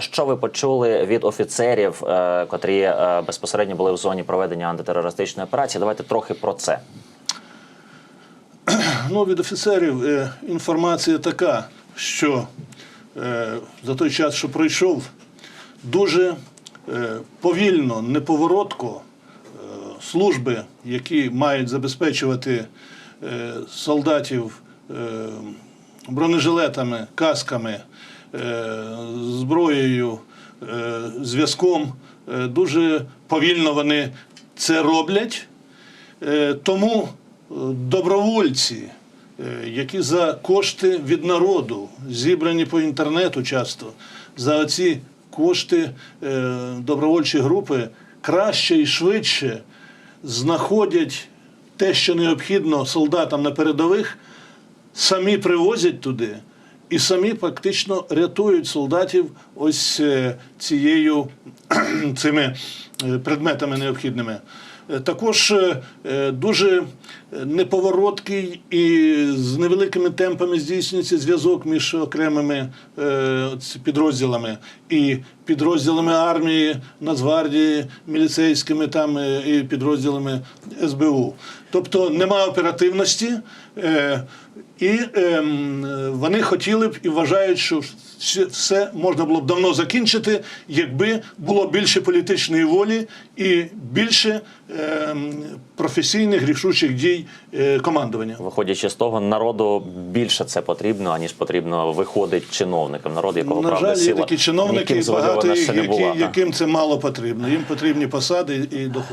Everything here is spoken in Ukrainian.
що ви почули від офіцерів, е, котрі е, безпосередньо були в зоні проведення антитерористичної операції? Давайте трохи про це. Ну, від офіцерів е, інформація така, що за той час, що пройшов, дуже повільно, неповоротко служби, які мають забезпечувати солдатів бронежилетами, касками, зброєю, е, зв'язком, е, дуже повільно вони це роблять. Е, Тому е, добровольці, е, які за кошти від народу, зібрані по інтернету часто, за ці кошти е, добровольчі групи краще і швидше знаходять те, що необхідно солдатам на передових, самі привозять туди і самі фактично рятують солдатів ось е, цією цими е, предметами необхідними. Е, Також дуже неповороткий і з невеликими темпами здійснюється зв'язок між окремими підрозділами і підрозділами армії, Нацгвардії, міліцейськими там і підрозділами СБУ. Тобто нема оперативності. Е, І е, вони хотіли б і вважають, що все, можна було б давно закінчити, якби було більше політичної волі і більше ем, професійних рішучих дій е, командування. Виходячи з того, народу більше це потрібно, аніж потрібно виходить чиновникам. Народ, якого На правда жаль, є такі чиновники, багато не які, яким це мало потрібно. Їм потрібні посади і доходи.